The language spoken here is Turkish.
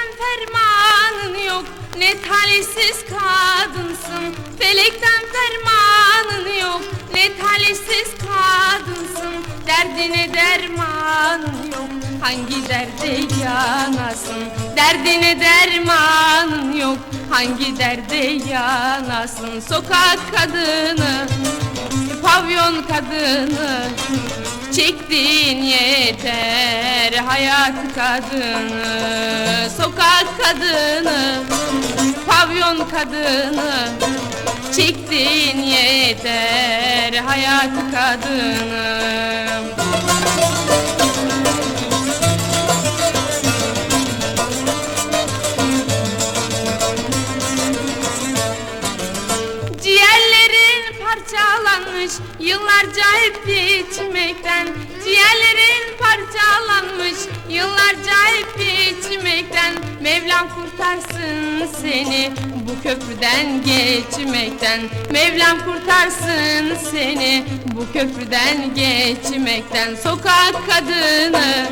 Sen fermanın yok ne talihsiz kadınsın. Felekten fermanın yok ne talihsiz kadınsın. Derdine dermanın yok hangi derde yanasın. Derdine dermanın yok hangi derde yanasın. Sokak kadını pavyon kadını çektiğin yeter hayat kadını Sokak kadını Pavyon kadını Çektiğin yeter hayat kadını. Ciğerlerin parçalanmış Yıllarca hep içmekten Mevlam kurtarsın seni Bu köprüden geçmekten. Mevlam kurtarsın seni Bu köprüden geçmekten. Sokak kadını